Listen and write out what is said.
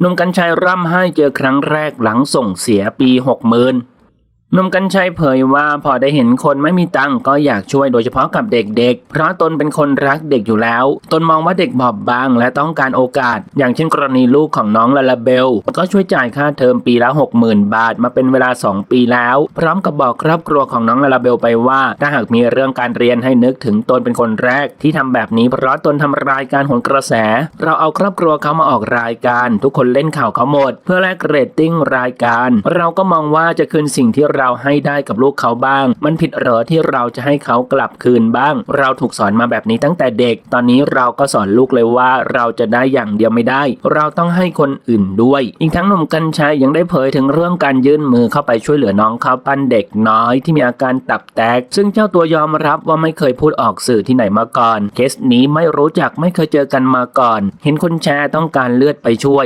หนุ่มกัญชัยร่ำไห้เจอครั้งแรกหลังส่งเสียปีหกหมื่น นุ่มกัญชัยเผยว่าพอได้เห็นคนไม่มีตังค์ก็อยากช่วยโดยเฉพาะกับเด็กๆ เพราะตนเป็นคนรักเด็กอยู่แล้ว ตนมองว่าเด็กบอบบางและต้องการโอกาส อย่างเช่นกรณีลูกของน้องลาลาเบล ก็ช่วยจ่ายค่าเทอมปีละ 60,000 บาทมาเป็นเวลา 2 ปีแล้ว พร้อมกับบอกครอบครัวของน้องลาลาเบลไปว่าถ้าหากมีเรื่องการเรียนให้นึกถึงตนเป็นคนแรก ที่ทำแบบนี้เพราะตนทำรายการโหนกระแส เราเอาครอบครัวเขามาออกรายการ ทุกคนเล่นข่าวเขาหมด เพื่อแลกเรตติ้งรายการ เราก็มองว่าจะคืนสิ่งที่เราให้ได้กับลูกเขาบ้าง มันผิดเหรอที่เราจะให้เขากลับคืนบ้าง เราถูกสอนมาแบบนี้ตั้งแต่เด็ก ตอนนี้เราก็สอนลูกเลยว่าเราจะได้อย่างเดียวไม่ได้ เราต้องให้คนอื่นด้วย อีกทั้งหนุ่มกัญชัยยังได้เผยถึงเรื่องการยื่นมือเข้าไปช่วยเหลือน้องเขาปั้นเด็กน้อยที่มีอาการตับแตก ซึ่งเจ้าตัวยอมรับว่าไม่เคยพูดออกสื่อที่ไหนมาก่อน เคสนี้ไม่รู้จักไม่เคยเจอกันมาก่อน เห็นคนแชร์ต้องการเลือดไปช่วย